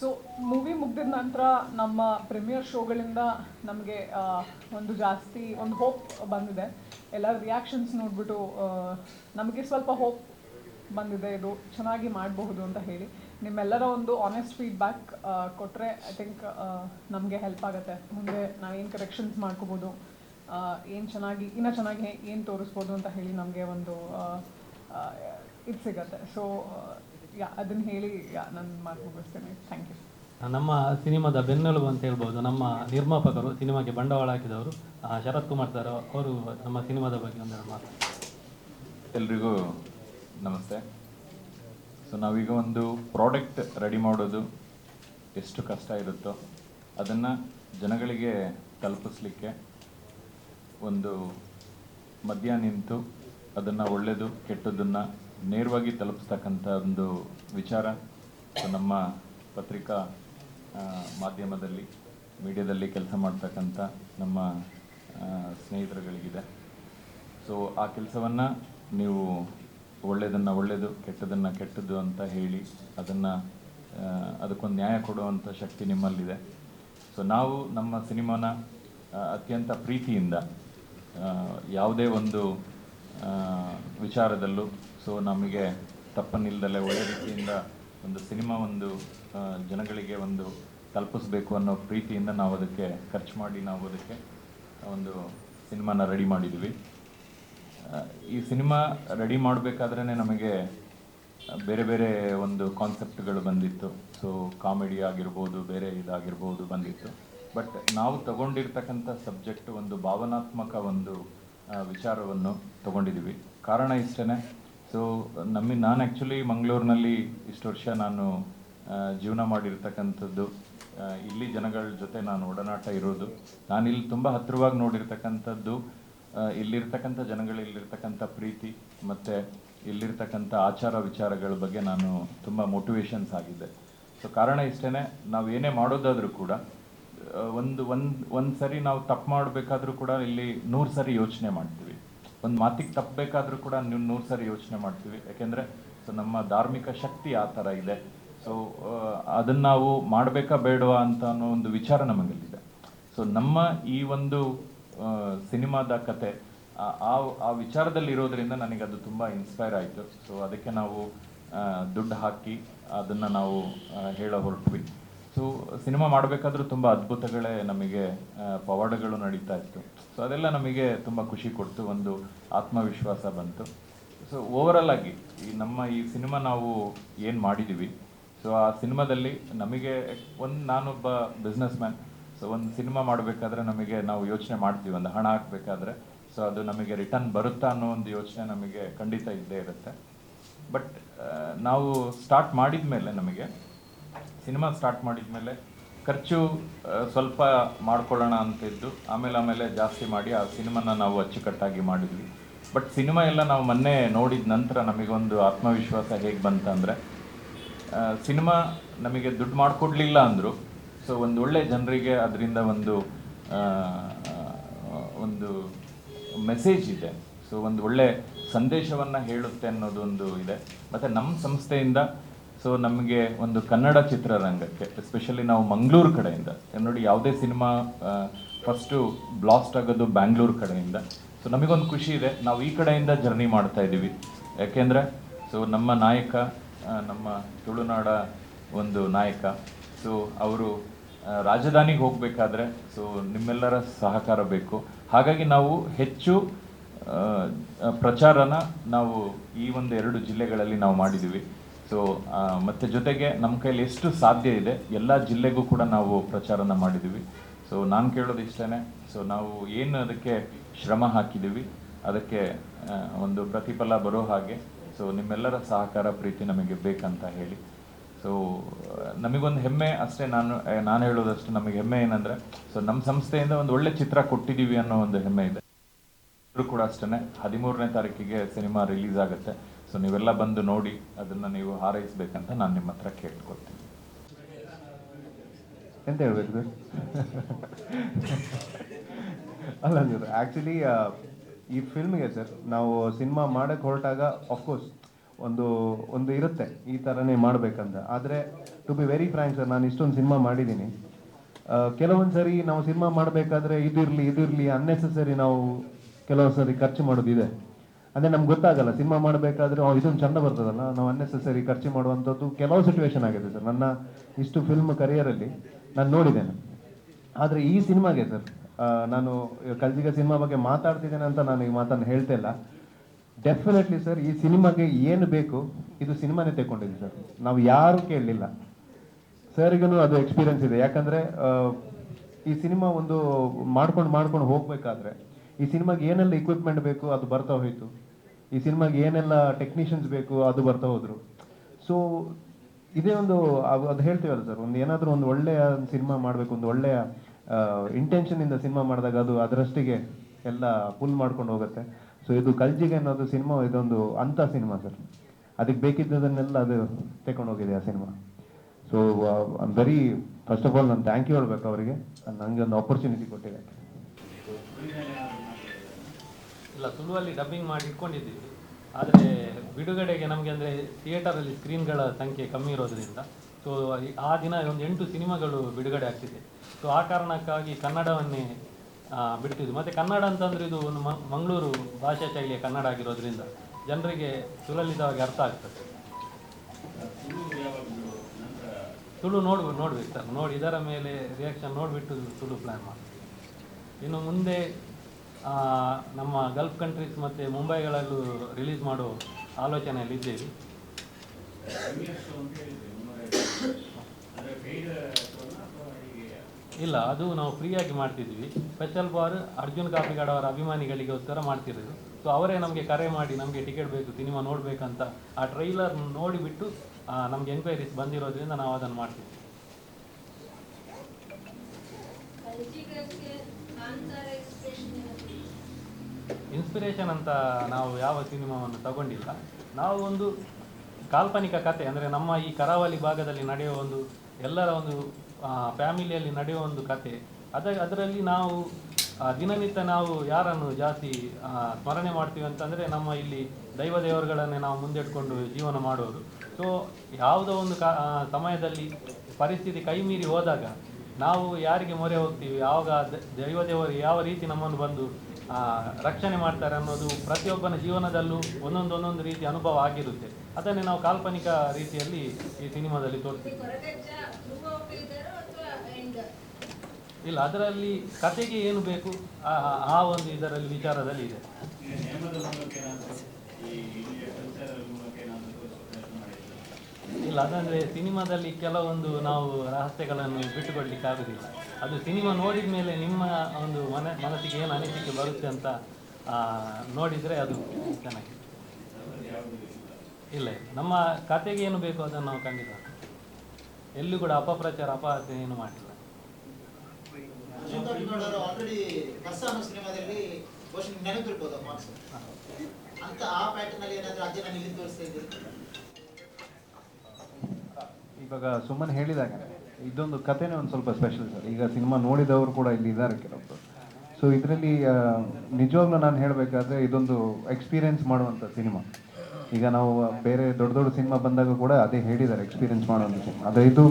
ಸೊ ಮೂವಿ ಮುಗಿದ ನಂತರ ನಮ್ಮ ಪ್ರೀಮಿಯರ್ ಶೋಗಳಿಂದ ನಮಗೆ ಒಂದು ಜಾಸ್ತಿ, ಒಂದು ಹೋಪ್ ಬಂದಿದೆ. ಎಲ್ಲ ರಿಯಾಕ್ಷನ್ಸ್ ನೋಡಿಬಿಟ್ಟು ನಮಗೆ ಸ್ವಲ್ಪ ಹೋಪ್ ಬಂದಿದೆ. ಇದು ಚೆನ್ನಾಗಿ ಮಾಡಬಹುದು ಅಂತ ಹೇಳಿ. ನಿಮ್ಮೆಲ್ಲರ ಒಂದು ಆನೆಸ್ಟ್ ಫೀಡ್ಬ್ಯಾಕ್ ಕೊಟ್ಟರೆ ಐ ಥಿಂಕ್ ನಮಗೆ ಹೆಲ್ಪ್ ಆಗುತ್ತೆ. ಮುಂದೆ ನಾವೇನು ಕರೆಕ್ಷನ್ಸ್ ಮಾಡ್ಕೋಬೋದು ಏನು ಚೆನ್ನಾಗಿ, ಇನ್ನೂ ಚೆನ್ನಾಗಿ ಏನು ತೋರಿಸ್ಬೋದು ಅಂತ ಹೇಳಿ ನಮಗೆ ಒಂದು ಇದು ಸಿಗತ್ತೆ. ಸೊ ಅದನ್ನು ಹೇಳಿ ನನ್ನ ನಾನು ಮಾತು ಮುಗಿಸ್ತೇನೆ. ಥ್ಯಾಂಕ್ ಯು ನಮ್ಮ ಸಿನಿಮಾದ ಬೆನ್ನೆಲುಬು ಅಂತ ಹೇಳ್ಬೋದು. ನಮ್ಮ ನಿರ್ಮಾಪಕರು ಸಿನಿಮಾಗೆ ಬಂಡವಾಳ ಹಾಕಿದವರು ಆ, ಶರತ್ ಕುಮಾರ್ ಸರ್ ಅವರು ನಮ್ಮ ಸಿನಿಮಾದ ಬಗ್ಗೆ ಒಂದೆರಡು ಮಾತು. ಎಲ್ರಿಗೂ ನಮಸ್ತೆ. ಸೊ ನಾವೀಗ ಒಂದು ಪ್ರಾಡಕ್ಟ್ ರೆಡಿ ಮಾಡೋದು ಎಷ್ಟು ಕಷ್ಟ ಇರುತ್ತೋ ಅದನ್ನು ಜನಗಳಿಗೆ ತಲುಪಿಸ್ಲಿಕ್ಕೆ ಒಂದು ಮಧ್ಯ ನಿಂತು ಅದನ್ನು ಒಳ್ಳೆಯದು ಕೆಟ್ಟದ್ದನ್ನು ನೇರವಾಗಿ ತಲುಪಿಸ್ತಕ್ಕಂಥ ಒಂದು ವಿಚಾರ ನಮ್ಮ ಪತ್ರಿಕಾ ಮಾಧ್ಯಮದಲ್ಲಿ, ಮೀಡಿಯಾದಲ್ಲಿ ಕೆಲಸ ಮಾಡ್ತಕ್ಕಂಥ ನಮ್ಮ ಸ್ನೇಹಿತರುಗಳಿಗಿದೆ. ಸೊ ಆ ಕೆಲಸವನ್ನು ನೀವು ಒಳ್ಳೆಯದನ್ನು ಒಳ್ಳೆಯದು ಕೆಟ್ಟದನ್ನು ಕೆಟ್ಟದ್ದು ಅಂತ ಹೇಳಿ ಅದನ್ನು ಅದಕ್ಕೊಂದು ನ್ಯಾಯ ಕೊಡುವಂಥ ಶಕ್ತಿ ನಿಮ್ಮಲ್ಲಿದೆ. ಸೊ ನಾವು ನಮ್ಮ ಸಿನಿಮಾನ ಅತ್ಯಂತ ಪ್ರೀತಿಯಿಂದ ಯಾವುದೇ ಒಂದು ವಿಚಾರದಲ್ಲೂ. ಸೊ ನಮಗೆ ತಪ್ಪನಿಲ್ಲದಲ್ಲೇ ಒಳ್ಳೆ ರೀತಿಯಿಂದ ಒಂದು ಸಿನಿಮಾ ಒಂದು ಜನಗಳಿಗೆ ಒಂದು ತಲುಪಿಸ್ಬೇಕು ಅನ್ನೋ ಪ್ರೀತಿಯಿಂದ ನಾವು ಅದಕ್ಕೆ ಖರ್ಚು ಮಾಡಿ ನಾವು ಅದಕ್ಕೆ ಒಂದು ಸಿನಿಮಾನ ರೆಡಿ ಮಾಡಿದ್ವಿ. ಈ ಸಿನಿಮಾ ರೆಡಿ ಮಾಡಬೇಕಾದ್ರೇ ನಮಗೆ ಬೇರೆ ಬೇರೆ ಒಂದು ಕಾನ್ಸೆಪ್ಟ್ಗಳು ಬಂದಿತ್ತು. ಸೊ ಕಾಮಿಡಿ ಆಗಿರ್ಬೋದು, ಬೇರೆ ಇದಾಗಿರ್ಬೋದು ಬಂದಿತ್ತು. ಬಟ್ ನಾವು ತಗೊಂಡಿರ್ತಕ್ಕಂಥ ಸಬ್ಜೆಕ್ಟ್ ಒಂದು ಭಾವನಾತ್ಮಕ ಒಂದು ವಿಚಾರವನ್ನು ತಗೊಂಡಿದ್ದೀವಿ. ಕಾರಣ ಇಷ್ಟೇ ಸೊ ನಮ್ಮ, ನಾನು ಆ್ಯಕ್ಚುಲಿ ಮಂಗಳೂರಿನಲ್ಲಿ ಇಷ್ಟು ವರ್ಷ ನಾನು ಜೀವನ ಮಾಡಿರ್ತಕ್ಕಂಥದ್ದು. ಇಲ್ಲಿ ಜನಗಳ ಜೊತೆ ನಾನು ಒಡನಾಟ ಇರೋದು. ನಾನು ಇಲ್ಲಿ ತುಂಬ ಹತ್ತಿರವಾಗಿ ನೋಡಿರ್ತಕ್ಕಂಥದ್ದು ಇಲ್ಲಿರ್ತಕ್ಕಂಥ ಜನಗಳು, ಇಲ್ಲಿರ್ತಕ್ಕಂಥ ಪ್ರೀತಿ, ಮತ್ತು ಇಲ್ಲಿರ್ತಕ್ಕಂಥ ಆಚಾರ ವಿಚಾರಗಳ ಬಗ್ಗೆ ನಾನು ತುಂಬ ಮೋಟಿವೇಶನ್ಸ್ ಆಗಿದೆ ಸೊ ಕಾರಣ ಇಷ್ಟೇ ನಾವು ಏನೇ ಮಾಡೋದಾದರೂ ಕೂಡ ಒಂದು ಒಂದು ಒಂದು ಸರಿ ನಾವು ತಪ್ಪು ಮಾಡಬೇಕಾದ್ರೂ ಕೂಡ ಇಲ್ಲಿ ನೂರು ಸರಿ ಯೋಚನೆ ಮಾಡ್ತೀವಿ. ಒಂದು ಮಾತಿಗೆ ತಪ್ಪಬೇಕಾದ್ರೂ ಕೂಡ ನೀವು ನೂರು ಸರಿ ಯೋಚನೆ ಮಾಡ್ತೀವಿ. ಯಾಕೆಂದರೆ, ಸೊ ನಮ್ಮ ಧಾರ್ಮಿಕ ಶಕ್ತಿ ಆ ಥರ ಇದೆ. ಸೊ ಅದನ್ನು ನಾವು ಮಾಡಬೇಕಾ ಬೇಡವಾ ಅಂತ ಅನ್ನೋ ಒಂದು ವಿಚಾರ ನಮಗಲ್ಲಿದೆ. ಸೊ, ನಮ್ಮ ಈ ಒಂದು ಸಿನಿಮಾದ ಕತೆ, ಆ- ಆ ವಿಚಾರದಲ್ಲಿ ಇರೋದ್ರಿಂದ ನನಗೆ ಅದು ತುಂಬ ಇನ್ಸ್ಪೈರ್ ಆಯಿತು. ಸೊ, ಅದಕ್ಕೆ ನಾವು ದುಡ್ಡು ಹಾಕಿ ಅದನ್ನು ನಾವು ಹೇಳ ಹೊರಟ್ವಿ ಸೊ ಸಿನಿಮಾ ಮಾಡಬೇಕಾದ್ರೂ ತುಂಬ ಅದ್ಭುತಗಳೇ ನಮಗೆ ಪವಾಡಗಳು ನಡೀತಾ ಇತ್ತು. ಸೊ ಅದೆಲ್ಲ ನಮಗೆ ತುಂಬ ಖುಷಿ ಕೊಡ್ತು, ಒಂದು ಆತ್ಮವಿಶ್ವಾಸ ಬಂತು. ಸೊ ಓವರಲ್ ಆಗಿ, ಈ ನಮ್ಮ ಈ ಸಿನಿಮಾ ನಾವು ಏನು ಮಾಡಿದ್ದೀವಿ ಸೊ ಆ ಸಿನಿಮಾದಲ್ಲಿ ನಮಗೆ ಒಂದು, ನಾನೊಬ್ಬ ಬಿಸ್ನೆಸ್ ಮ್ಯಾನ್ ಸೊ ಒಂದು ಸಿನಿಮಾ ಮಾಡಬೇಕಾದ್ರೆ ನಮಗೆ ನಾವು ಯೋಚನೆ ಮಾಡ್ತೀವಿ. ಒಂದು ಹಣ ಹಾಕಬೇಕಾದ್ರೆ. ಸೊ ಅದು ನಮಗೆ ರಿಟರ್ನ್ ಬರುತ್ತಾ ಅನ್ನೋ ಒಂದು ಯೋಚನೆ ನಮಗೆ ಖಂಡಿತ ಇದ್ದೇ ಇರುತ್ತೆ. ಬಟ್ ನಾವು ಸ್ಟಾರ್ಟ್ ಮಾಡಿದ ಮೇಲೆ ನಮಗೆ ಸಿನಿಮಾ ಸ್ಟಾರ್ಟ್ ಮಾಡಿದ ಮೇಲೆ ಖರ್ಚು ಸ್ವಲ್ಪ ಮಾಡ್ಕೊಳ್ಳೋಣ ಅಂತಿದ್ದು. ಆಮೇಲೆ ಆಮೇಲೆ ಜಾಸ್ತಿ ಮಾಡಿ ಆ ಸಿನಿಮಾನ ನಾವು ಅಚ್ಚುಕಟ್ಟಾಗಿ ಮಾಡಿದ್ವಿ. ಬಟ್ ಸಿನಿಮಾ ಎಲ್ಲ ನಾವು ಮೊನ್ನೆ ನೋಡಿದ ನಂತರ ನಮಗೊಂದು ಆತ್ಮವಿಶ್ವಾಸ ಹೇಗೆ ಬಂತಂದರೆ ಸಿನಿಮಾ ನಮಗೆ ದುಡ್ಡು ಮಾಡಿಕೊಡ್ಲಿಲ್ಲ ಅಂದರು. ಸೊ ಒಂದು ಒಳ್ಳೆ ಜನರಿಗೆ ಅದರಿಂದ ಒಂದು ಒಂದು ಮೆಸೇಜ್ ಇದೆ. ಸೊ ಒಂದು ಒಳ್ಳೆ ಸಂದೇಶವನ್ನು ಹೇಳುತ್ತೆ ಅನ್ನೋದೊಂದು ಇದೆ. ಮತ್ತು ನಮ್ಮ ಸಂಸ್ಥೆಯಿಂದ ಸೊ ನಮಗೆ ಒಂದು ಕನ್ನಡ ಚಿತ್ರರಂಗಕ್ಕೆ ಎಸ್ಪೆಷಲಿ ನಾವು ಮಂಗಳೂರು ಕಡೆಯಿಂದ ನೋಡಿ ಯಾವುದೇ ಸಿನಿಮಾ ಫಸ್ಟು ಬ್ಲಾಸ್ಟ್ ಆಗೋದು ಬ್ಯಾಂಗ್ಳೂರು ಕಡೆಯಿಂದ. ಸೊ ನಮಗೊಂದು ಖುಷಿ ಇದೆ. ನಾವು ಈ ಕಡೆಯಿಂದ ಜರ್ನಿ ಮಾಡ್ತಾ ಇದ್ದೀವಿ ಯಾಕೆಂದರೆ ಸೊ ನಮ್ಮ ನಾಯಕ ನಮ್ಮ ತುಳುನಾಡ ಒಂದು ನಾಯಕ. ಸೊ ಅವರು ರಾಜಧಾನಿಗೆ ಹೋಗಬೇಕಾದ್ರೆ ಸೊ ನಿಮ್ಮೆಲ್ಲರ ಸಹಕಾರ ಬೇಕು. ಹಾಗಾಗಿ ನಾವು ಹೆಚ್ಚು ಪ್ರಚಾರನ ನಾವು ಈ ಒಂದು ಎರಡು ಜಿಲ್ಲೆಗಳಲ್ಲಿ ನಾವು ಮಾಡಿದ್ದೀವಿ ಸೊ ಮತ್ತು ಜೊತೆಗೆ ನಮ್ಮ ಕೈಲಿ ಎಷ್ಟು ಸಾಧ್ಯ ಇದೆ, ಎಲ್ಲ ಜಿಲ್ಲೆಗೂ ಕೂಡ ನಾವು ಪ್ರಚಾರನ ಮಾಡಿದ್ದೀವಿ ಸೊ ನಾನು ಕೇಳೋದು ಇಷ್ಟೇ ಸೊ ನಾವು ಏನು ಅದಕ್ಕೆ ಶ್ರಮ ಹಾಕಿದ್ದೀವಿ ಅದಕ್ಕೆ ಒಂದು ಪ್ರತಿಫಲ ಬರೋ ಹಾಗೆ. ಸೊ ನಿಮ್ಮೆಲ್ಲರ ಸಹಕಾರ ಪ್ರೀತಿ ನಮಗೆ ಬೇಕಂತ ಹೇಳಿ. ಸೊ ನಮಗೊಂದು ಹೆಮ್ಮೆ ಅಷ್ಟೇ ನಾನು ನಾನು ಹೇಳೋದಷ್ಟು ನಮಗೆ ಹೆಮ್ಮೆ ಏನಂದರೆ ಸೊ ನಮ್ಮ ಸಂಸ್ಥೆಯಿಂದ ಒಂದು ಒಳ್ಳೆ ಚಿತ್ರ ಕೊಟ್ಟಿದ್ದೀವಿ ಅನ್ನೋ ಒಂದು ಹೆಮ್ಮೆ ಇದೆ. ಕೂಡ ಅಷ್ಟೇ ಹದಿಮೂರನೇ ತಾರೀಕಿಗೆ ಸಿನಿಮಾ ರಿಲೀಸ್ ಆಗುತ್ತೆ. ಸೊ ನೀವೆಲ್ಲ ಬಂದು ನೋಡಿ ಅದನ್ನು ನೀವು ಹಾರೈಸಬೇಕಂತ ನಾನು ನಿಮ್ಮ ಹತ್ರ ಕೇಳ್ಕೊಳ್ತೀನಿ. ಎಂತ ಹೇಳ್ಬೇಕು? ಅಲ್ಲ ಸರ್ ಆ್ಯಕ್ಚುಲಿ ಈ ಫಿಲ್ಮ್ಗೆ ಸರ್, ನಾವು ಸಿನಿಮಾ ಮಾಡೋಕ್ಕೆ ಹೊರಟಾಗ ಅಫ್ಕೋರ್ಸ್ ಒಂದು ಒಂದು ಇರುತ್ತೆ ಈ ಥರನೇ ಮಾಡಬೇಕಂತ. ಆದರೆ to be very frank sir, ನಾನು ಇಷ್ಟೊಂದು ಸಿನಿಮಾ ಮಾಡಿದ್ದೀನಿ ಕೆಲವೊಂದು ಸರಿ ನಾವು ಸಿನಿಮಾ ಮಾಡಬೇಕಾದ್ರೆ ಇದಿರಲಿ ಇದಿರಲಿ ಅನ್ನೆಸೆಸರಿ ನಾವು ಕೆಲವೊಂದು ಸರಿ ಖರ್ಚು ಮಾಡೋದಿದೆ. ಅಂದರೆ ನಮ್ಗೆ ಗೊತ್ತಾಗಲ್ಲ, ಸಿನಿಮಾ ಮಾಡಬೇಕಾದ್ರೆ ಇದೊಂದು ಚಂದ ಬರ್ತದಲ್ಲ, ನಾವು ಅನ್ನೆಸೆಸರಿ ಖರ್ಚು ಮಾಡುವಂಥದ್ದು ಕೆಲವು ಸಿಚುವೇಶನ್ ಆಗಿದೆ ಸರ್. ನನ್ನ ಇಷ್ಟು ಫಿಲ್ಮ್ ಕರಿಯರಲ್ಲಿ ನಾನು ನೋಡಿದ್ದೇನೆ. ಆದರೆ ಈ ಸಿನಿಮಾಗೆ ಸರ್ ನಾನು ಕಲ್ಜಿಗ ಸಿನಿಮಾ ಬಗ್ಗೆ ಮಾತಾಡ್ತಿದ್ದೇನೆ ಅಂತ ನಾನು ಈ ಮಾತನ್ನು ಹೇಳ್ತಾ ಇಲ್ಲ. ಡೆಫಿನೆಟ್ಲಿ ಸರ್, ಈ ಸಿನಿಮಾಗೆ ಏನು ಬೇಕು, ಇದು ಸಿನಿಮಾನೇ ತೆಕ್ಕೊಂಡಿದೆ ಸರ್. ನಾವು ಯಾರು ಕೇಳಲಿಲ್ಲ. ಸರ್ಗೂ ಅದು ಎಕ್ಸ್ಪೀರಿಯನ್ಸ್ ಇದೆ. ಯಾಕಂದರೆ ಈ ಸಿನಿಮಾ ಒಂದು ಮಾಡ್ಕೊಂಡು ಮಾಡ್ಕೊಂಡು ಹೋಗಬೇಕಾದ್ರೆ, ಈ ಸಿನಿಮಾಗೆ ಏನೆಲ್ಲ ಇಕ್ವಿಪ್ಮೆಂಟ್ ಬೇಕು, ಅದು ಬರ್ತಾ ಹೋಯ್ತು. ಈ ಸಿನಿಮಾಗೆ ಏನೆಲ್ಲ ಟೆಕ್ನಿಷಿಯನ್ಸ್ ಬೇಕು ಅದು ಬರ್ತಾ ಹೋದ್ರು. ಸೊ ಇದೇ ಒಂದು ಅದು ಹೇಳ್ತೀವಲ್ಲ ಸರ್ ಒಂದು ಏನಾದರೂ ಒಂದು ಒಳ್ಳೆಯ ಸಿನಿಮಾ ಮಾಡಬೇಕು, ಒಂದು ಒಳ್ಳೆಯ ಇಂಟೆನ್ಷನಿಂದ ಸಿನಿಮಾ ಮಾಡಿದಾಗ ಅದು ಅದರಷ್ಟಿಗೆ ಎಲ್ಲ ಫುಲ್ ಮಾಡ್ಕೊಂಡು ಹೋಗುತ್ತೆ. ಸೊ ಇದು ಕಲ್ಜಿಗೆ ಅನ್ನೋದು ಸಿನಿಮಾ, ಇದೊಂದು ಅಂಥ ಸಿನಿಮಾ ಸರ್ ಅದಕ್ಕೆ ಬೇಕಿದ್ದದನ್ನೆಲ್ಲ ಅದು ತಗೊಂಡು ಹೋಗಿದೆ ಆ cinema. So I'm very first of all ನಾನು ಥ್ಯಾಂಕ್ ಯು ಹೇಳ್ಬೇಕು ಅವರಿಗೆ. ನನಗೆ ಒಂದು ಆಪರ್ಚುನಿಟಿ ಕೊಟ್ಟಿದೆ ಇಲ್ಲ, ತುಳುವಲ್ಲಿ ಡಬ್ಬಿಂಗ್ ಮಾಡಿ ಇಟ್ಕೊಂಡಿದ್ದೀವಿ. ಆದರೆ ಬಿಡುಗಡೆಗೆ ನಮಗೆ ಅಂದರೆ ಥಿಯೇಟರಲ್ಲಿ ಸ್ಕ್ರೀನ್ಗಳ ಸಂಖ್ಯೆ ಕಮ್ಮಿ ಇರೋದ್ರಿಂದ ಸೊ ಆ ದಿನ ಒಂದು ಎಂಟು ಸಿನಿಮಾಗಳು ಬಿಡುಗಡೆ ಆಗ್ತಿದೆ. ಸೊ ಆ ಕಾರಣಕ್ಕಾಗಿ ಕನ್ನಡವನ್ನೇ ಬಿಡ್ತಿದ್ವಿ. ಮತ್ತು ಕನ್ನಡ ಅಂತಂದರೆ ಇದು ಒಂದು ಮಂಗಳೂರು ಭಾಷಾ ಶೈಲಿಯ ಕನ್ನಡ ಆಗಿರೋದ್ರಿಂದ ಜನರಿಗೆ ಸುಲಲಿತವಾಗಿ ಅರ್ಥ ಆಗ್ತದೆ. ತುಳು ನೋಡ್ಬೋದು ನೋಡ್ಬೇಕು ಸರ್. ನೋಡಿ, ಇದರ ಮೇಲೆ ರಿಯಾಕ್ಷನ್ ನೋಡಿಬಿಟ್ಟು ತುಳು ಪ್ಲ್ಯಾನ್ ಮಾಡಿ. ಇನ್ನು ಮುಂದೆ ನಮ್ಮ ಗಲ್ಫ್ ಕಂಟ್ರೀಸ್ ಮತ್ತು ಮುಂಬೈಗಳಲ್ಲೂ ರಿಲೀಸ್ ಮಾಡೋ ಆಲೋಚನೆಯಲ್ಲಿ ಇದ್ದೇವೆ. ಇಲ್ಲ, ಅದು ನಾವು ಫ್ರೀಯಾಗಿ ಮಾಡ್ತಿದ್ವಿ. ಸ್ಪೆಷಲ್ ಬಾರ್ ಅರ್ಜುನ್ ಕಾಪಿಗಾಡ್ ಅವರ ಅಭಿಮಾನಿಗಳಿಗೋಸ್ಕರ ಮಾಡ್ತಿರೋದು. ಸೊ ಅವರೇ ನಮಗೆ ಕರೆ ಮಾಡಿ, ನಮಗೆ ಟಿಕೆಟ್ ಬೇಕು, ಸಿನಿಮಾ ನೋಡಬೇಕಂತ ಆ ಟ್ರೈಲರ್ ನೋಡಿಬಿಟ್ಟು ನಮಗೆ ಎನ್ಕ್ವೈರೀಸ್ ಬಂದಿರೋದ್ರಿಂದ ನಾವು ಅದನ್ನು ಮಾಡ್ತೀವಿ ಇನ್ಸ್ಪಿರೇಷನ್ ಅಂತ ನಾವು ಯಾವ ಸಿನಿಮಾವನ್ನು ತಗೊಂಡಿಲ್ಲ. ನಾವು ಒಂದು ಕಾಲ್ಪನಿಕ ಕತೆ, ಅಂದರೆ ನಮ್ಮ ಈ ಕರಾವಳಿ ಭಾಗದಲ್ಲಿ ನಡೆಯುವ ಒಂದು, ಎಲ್ಲರ ಒಂದು ಫ್ಯಾಮಿಲಿಯಲ್ಲಿ ನಡೆಯುವ ಒಂದು ಕತೆ. ಅದ, ಅದರಲ್ಲಿ ನಾವು ದಿನನಿತ್ಯ ನಾವು ಯಾರನ್ನು ಜಾಸ್ತಿ ಸ್ಮರಣೆ ಮಾಡ್ತೀವಿ ಅಂತಂದರೆ ನಮ್ಮ ಇಲ್ಲಿ ದೈವ ದೇವರುಗಳನ್ನೇ ನಾವು ಮುಂದಿಟ್ಕೊಂಡು ಜೀವನ ಮಾಡೋದು ಸೊ ಯಾವುದೋ ಒಂದು ಕಾ ಸಮಯದಲ್ಲಿ ಪರಿಸ್ಥಿತಿ ಕೈಮೀರಿ ಹೋದಾಗ ನಾವು ಯಾರಿಗೆ ಮೊರೆ ಹೋಗ್ತೀವಿ? ಯಾವಾಗ ದ- ದೈವ ದೇವರು ಯಾವ ರೀತಿ ನಮ್ಮನ್ನು ಬಂದು ರಕ್ಷಣೆ ಮಾಡ್ತಾರೆ ಅನ್ನೋದು ಪ್ರತಿಯೊಬ್ಬನ ಜೀವನದಲ್ಲೂ ಒಂದೊಂದು ಒಂದೊಂದು ರೀತಿ ಅನುಭವ ಆಗಿರುತ್ತೆ. ಅದನ್ನೇ ನಾವು ಕಾಲ್ಪನಿಕ ರೀತಿಯಲ್ಲಿ ಈ ಸಿನಿಮಾದಲ್ಲಿ ತೋರಿಸ್ತೀವಿ. ಇಲ್ಲ, ಅದರಲ್ಲಿ ಕತೆಗೆ ಏನು ಬೇಕು? ಆ ಒಂದು ಇದರಲ್ಲಿ ವಿಚಾರದಲ್ಲಿ ಇದೆ. ಇಲ್ಲ, ಅದಂದರೆ ಸಿನಿಮಾದಲ್ಲಿ ಕೆಲವೊಂದು ನಾವು ರಹಸ್ಯಗಳನ್ನು ಬಿಟ್ಟುಕೊಡ್ಲಿಕ್ಕೆ ಆಗುದಿಲ್ಲ. ಅದು ಸಿನಿಮಾ ನೋಡಿದ ಮೇಲೆ ನಿಮ್ಮ ಒಂದು ಮನ, ಮನಸ್ಸಿಗೆ ಏನು ಅನಿಸಿಕೆ ಬರುತ್ತೆ ಅಂತ ನೋಡಿದರೆ ಅದು ಚೆನ್ನಾಗಿ ಇಲ್ಲ ನಮ್ಮ ಕತೆಗೆ ಏನು ಬೇಕು ಅದನ್ನು ನಾವು ಖಂಡಿತ ಎಲ್ಲೂ ಕೂಡ ಅಪಪ್ರಚಾರ ಅಪಹಾಸ್ಯ ಏನು ಮಾಡಿಲ್ಲ. ಅಂತ ಆ ಪ್ಯಾಟರ್ನಲ್ಲಿ ಏನಾದರೂ ಅಜ್ಜನ ಇಲ್ಲಿ ತೋರಿಸ್ತಾ ಇದ್ದೀರಿ? ಇವಾಗ ಸುಮ್ಮನೆ ಹೇಳಿದಾಗ, ಇದೊಂದು ಕಥೆನೇ ಒಂದು ಸ್ವಲ್ಪ ಸ್ಪೆಷಲ್ ಸರ್. ಈಗ ಸಿನಿಮಾ ನೋಡಿದವರು ಕೂಡ ಇಲ್ಲಿ ಇದ್ದಾರೆ ಕೆಲವೊಬ್ಬರು ಸೊ ಇದರಲ್ಲಿ ನಿಜವಾಗ್ಲೂ ನಾನು ಹೇಳಬೇಕಾದ್ರೆ ಇದೊಂದು ಎಕ್ಸ್ಪೀರಿಯನ್ಸ್ ಮಾಡುವಂಥ ಸಿನಿಮಾ. ಈಗ ನಾವು ಬೇರೆ ದೊಡ್ಡ ದೊಡ್ಡ ಸಿನಿಮಾ ಬಂದಾಗ ಕೂಡ ಅದೇ ಹೇಳಿದ್ದಾರೆ ಎಕ್ಸ್ಪೀರಿಯನ್ಸ್ ಮಾಡುವಂಥ ಸಿನಿಮಾ. ಆದರೆ ಇದು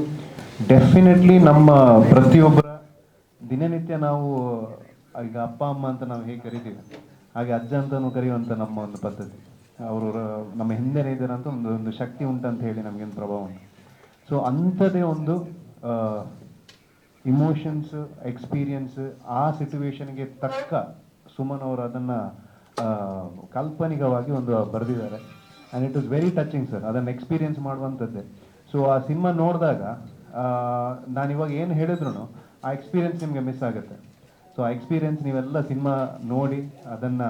ಡೆಫಿನೆಟ್ಲಿ ನಮ್ಮ ಪ್ರತಿಯೊಬ್ಬರ ದಿನನಿತ್ಯ ನಾವು, ಈಗ ಅಪ್ಪ, ಅಮ್ಮ ಅಂತ ನಾವು ಹೇಗೆ ಕರಿತೀವಿ, ಹಾಗೆ ಅಜ್ಜ ಅಂತಲೂ ಕರೆಯುವಂಥ ನಮ್ಮ ಒಂದು ಪದ್ಧತಿ. ಅವರು, ನಮ್ಮ ಹಿಂದೆನೇ ಇದ್ದಾರೆ ಅಂತ ಒಂದು ಒಂದು ಶಕ್ತಿ ಉಂಟಂತ ಹೇಳಿ ನಮಗೇನು ಪ್ರಭಾವ ಉಂಟು. ಸೊ ಅಂಥದ್ದೇ ಒಂದು ಇಮೋಷನ್ಸ್ ಎಕ್ಸ್ಪೀರಿಯನ್ಸ್ ಆ ಸಿಚುವೇಶನ್ಗೆ ತಕ್ಕ ಸುಮನ್ ಅವರು ಅದನ್ನು ಕಾಲ್ಪನಿಕವಾಗಿ ಒಂದು ಬರೆದಿದ್ದಾರೆ. And it is very touching sir ಅದನ್ನು ಎಕ್ಸ್ಪೀರಿಯನ್ಸ್ ಮಾಡುವಂಥದ್ದೇ. ಸೊ ಆ ಸಿನಿಮಾ ನೋಡಿದಾಗ ನಾನು ಇವಾಗ ಏನು ಹೇಳಿದ್ರು ಆ ಎಕ್ಸ್ಪೀರಿಯನ್ಸ್ ನಿಮಗೆ ಮಿಸ್ ಆಗುತ್ತೆ. ಸೊ ಆ ಎಕ್ಸ್ಪೀರಿಯನ್ಸ್ ನೀವೆಲ್ಲ ಸಿನಿಮಾ ನೋಡಿ, ಅದನ್ನು